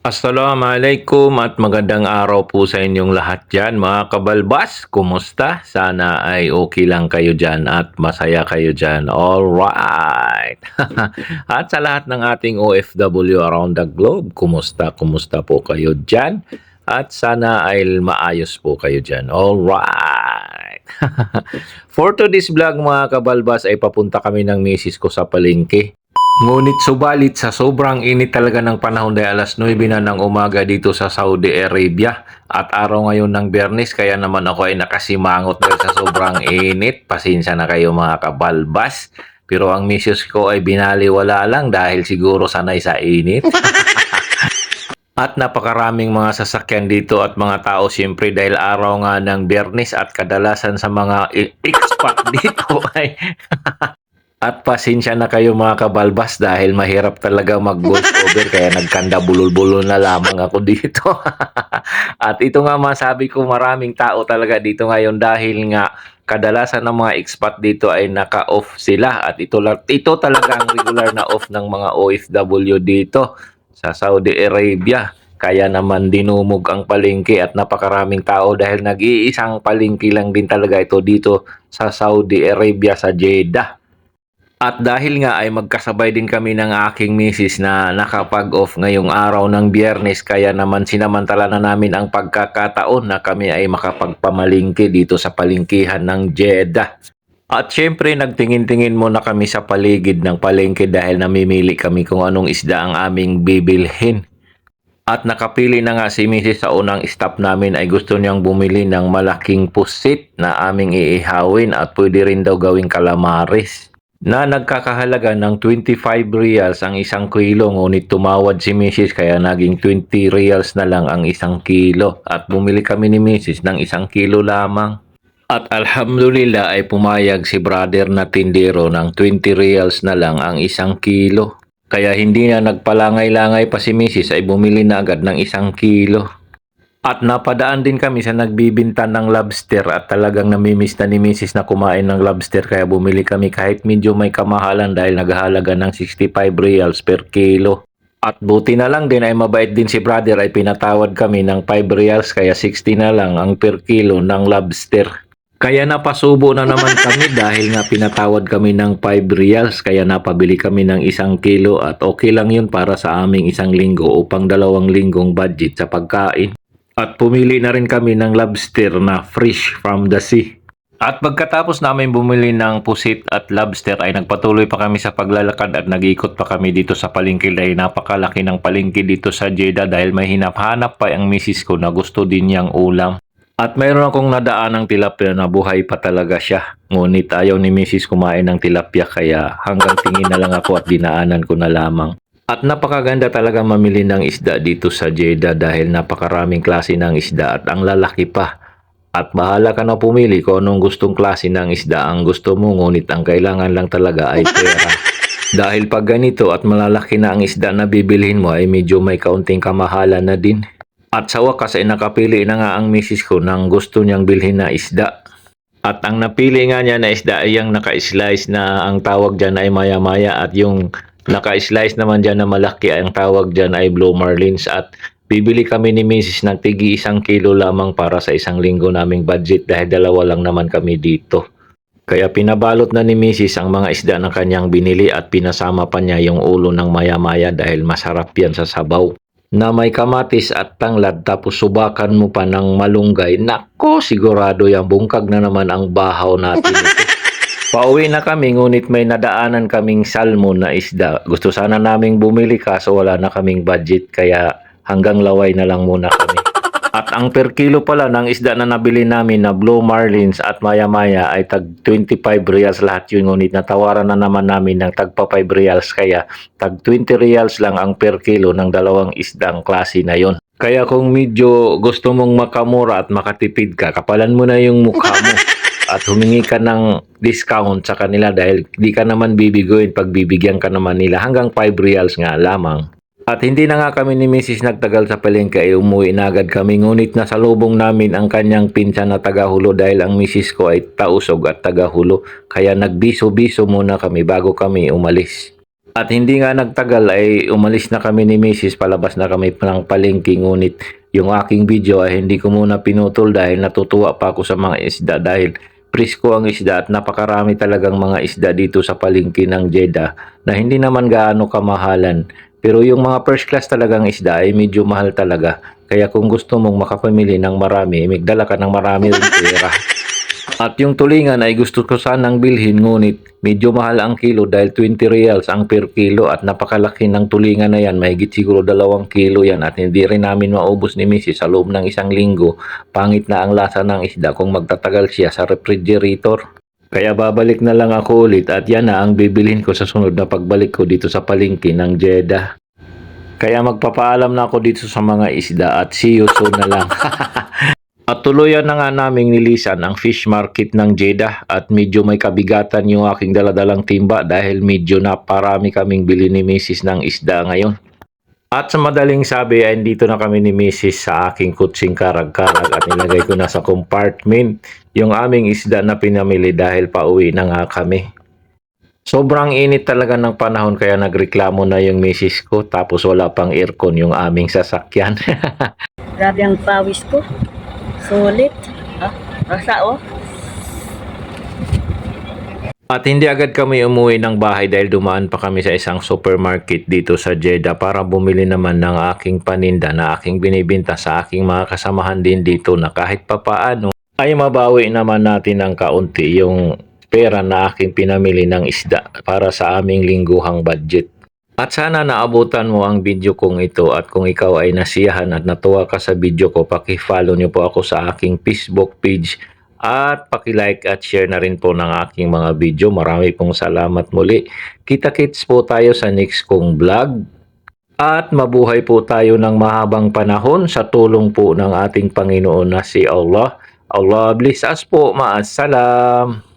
Assalamualaikum at magandang araw po sa inyong lahat dyan mga kabalbas. Kumusta? Sana ay okay lang kayo dyan at masaya kayo dyan. Alright! at sa lahat ng ating OFW around the globe, kumusta? Kumusta po kayo dyan? At sana ay maayos po kayo dyan. Alright! For today's vlog mga kabalbas ay papunta kami ng misis ko sa palengke. Ngunit subalit sa sobrang init talaga ng panahon dahil alas 9 na ng umaga dito sa Saudi Arabia at araw ngayon ng Bernis kaya naman ako ay nakasimangot dahil sa sobrang init. Pasensya na kayo mga kabalbas. Pero ang misis ko ay binaliwala lang dahil siguro sanay sa init. At napakaraming mga sasakyan dito at mga tao siyempre dahil araw nga ng Bernis at kadalasan sa mga expat dito ay At pasensya na kayo mga kabalbas dahil mahirap talaga mag over kaya nagkanda bulol-bulol na lamang ako dito. At ito nga masabi ko maraming tao talaga dito ngayon dahil nga kadalasan ng mga expat dito ay naka-off sila at ito, ito talaga ang regular na off ng mga OFW dito sa Saudi Arabia. Kaya naman dinumog ang palengke at napakaraming tao dahil nag-iisang palengke lang din talaga ito dito sa Saudi Arabia sa Jeddah. At dahil nga ay magkasabay din kami ng aking misis na nakapag-off ngayong araw ng biyernes kaya naman sinamantala na namin ang pagkakataon na kami ay makapagpamalingki dito sa palingkihan ng Jeddah. At syempre nagtingin-tingin muna kami sa paligid ng palengke dahil namimili kami kung anong isda ang aming bibilhin. At nakapili na nga si Mrs. sa unang stop namin ay gusto niyang bumili ng malaking pusit na aming iihawin at pwede rin daw gawing calamares na nagkakahalaga ng 25 reals ang isang kilo ngunit tumawad si Mrs. kaya naging 20 reals na lang ang isang kilo at bumili kami ni Mrs. ng isang kilo lamang. At alhamdulillah ay pumayag si brother na tindero ng 20 reals na lang ang isang kilo. Kaya hindi na nagpalangay-langay pa si Mrs. ay bumili na agad ng isang kilo. At napadaan din kami sa nagbibinta ng lobster at talagang namimiss na ni Mrs. na kumain ng lobster kaya bumili kami kahit medyo may kamahalan dahil naghahalaga ng 65 reals per kilo. At buti na lang din ay mabait din si brother ay pinatawad kami ng 5 reals kaya 60 na lang ang per kilo ng lobster. Kaya napasubo na naman kami dahil nga pinatawad kami ng 5 reals kaya napabili kami ng isang kilo at okay lang yun para sa aming isang linggo upang dalawang linggong budget sa pagkain. At pumili na rin kami ng lobster na fresh from the sea. At pagkatapos namin bumili ng pusit at lobster ay nagpatuloy pa kami sa paglalakad at nag-ikot pa kami dito sa palengke dahil napakalaki ng palengke dito sa Jeddah dahil may hinap-hanap pa ang misis ko na gusto din niyang ulam. At mayroon akong nadaan ng tilapia na buhay pa talaga siya. Ngunit ayaw ni misis kumain ng tilapia kaya hanggang tingin na lang ako at dinaanan ko na lamang. At napakaganda talaga mamili ng isda dito sa Jeddah dahil napakaraming klase ng isda at ang lalaki pa. At bahala ka na pumili kung anong gustong klase ng isda ang gusto mo ngunit ang kailangan lang talaga ay pera. dahil pag ganito at malalaki na ang isda na bibilhin mo ay medyo may kaunting kamahalan na din. At sa wakas ay nakapili na nga ang misis ko ng gusto niyang bilhin na isda. At ang napili nga niya na isda ay yung naka-slice na ang tawag dyan ay maya-maya at yung Naka-slice naman dyan na malaki ang tawag dyan ay Blue Marlins at bibili kami ni Mrs. ng tigi isang kilo lamang para sa isang linggo naming budget dahil dalawa lang naman kami dito. Kaya pinabalot na ni Mrs. ang mga isda na kanyang binili at pinasama pa niya yung ulo ng maya-maya dahil masarap yan sa sabaw. Na may kamatis at tanglad tapos subakan mo pa ng malunggay. Nako, sigurado yung bungkag na naman ang bahaw natin. Pauwi na kami ngunit may nadaanan kaming salmon na isda. Gusto sana naming bumili kaso wala na kaming budget kaya hanggang laway na lang muna kami. At ang per kilo pala ng isda na nabili namin na Blue Marlins at Maya Maya ay tag 25 reals lahat yun ngunit natawaran na naman namin ng tagpa 5 reals kaya tag 20 reals lang ang per kilo ng dalawang isdang klase na yon. Kaya kung medyo gusto mong makamura at makatipid ka, kapalan mo na yung mukha mo at humingi ka ng discount sa kanila dahil di ka naman bibigoyin pag bibigyan ka naman nila hanggang 5 reals nga lamang. At hindi na nga kami ni Mrs. nagtagal sa palengke ay umuwi na agad kami ngunit nasa lubong namin ang kanyang pinsan na tagahulo dahil ang Mrs. ko ay tausog at tagahulo kaya nagbiso-biso muna kami bago kami umalis. At hindi nga nagtagal ay umalis na kami ni Mrs. Palabas na kami ng palengke ngunit yung aking video ay hindi ko muna pinutol dahil natutuwa pa ako sa mga isda dahil presko ang isda at napakarami talagang mga isda dito sa palengke ng Jeddah na hindi naman gaano kamahalan. Pero yung mga first class talagang isda ay medyo mahal talaga. Kaya kung gusto mong makapamili ng marami, magdala ka ng marami rin pera. At yung tulingan ay gusto ko sanang bilhin ngunit medyo mahal ang kilo dahil 20 reals ang per kilo at napakalaki ng tulingan na yan. Mahigit siguro dalawang kilo yan at hindi rin namin maubos ni Mrs. sa loob ng isang linggo. Pangit na ang lasa ng isda kung magtatagal siya sa refrigerator. Kaya babalik na lang ako ulit at yan na ang bibilhin ko sa sunod na pagbalik ko dito sa palengke ng Jeddah. Kaya magpapaalam na ako dito sa mga isda at see you soon na lang. At tuluyan na nga naming nilisan ang fish market ng Jeddah at medyo may kabigatan yung aking daladalang timba dahil medyo naparami kaming bili ni Mrs. ng isda ngayon. At sa madaling sabi ay dito na kami ni Mrs. sa aking kutsing karag-karag at nilagay ko na sa compartment yung aming isda na pinamili dahil pauwi na nga kami. Sobrang init talaga ng panahon kaya nagreklamo na yung misis ko tapos wala pang aircon yung aming sasakyan. Grabe ang pawis ko. Sulit. Ah, rasa oh. At hindi agad kami umuwi ng bahay dahil dumaan pa kami sa isang supermarket dito sa Jeddah para bumili naman ng aking paninda na aking binibinta sa aking mga kasamahan din dito na kahit papaano ay mabawi naman natin ng kaunti yung pera na aking pinamili ng isda para sa aming lingguhang budget. At sana naabutan mo ang video kong ito at kung ikaw ay nasiyahan at natuwa ka sa video ko, paki-follow niyo po ako sa aking Facebook page at paki-like at share na rin po ng aking mga video. Marami pong salamat muli. Kita-kits po tayo sa next kong vlog. At mabuhay po tayo ng mahabang panahon sa tulong po ng ating Panginoon na si Allah. Allah bless us po. Maasalam.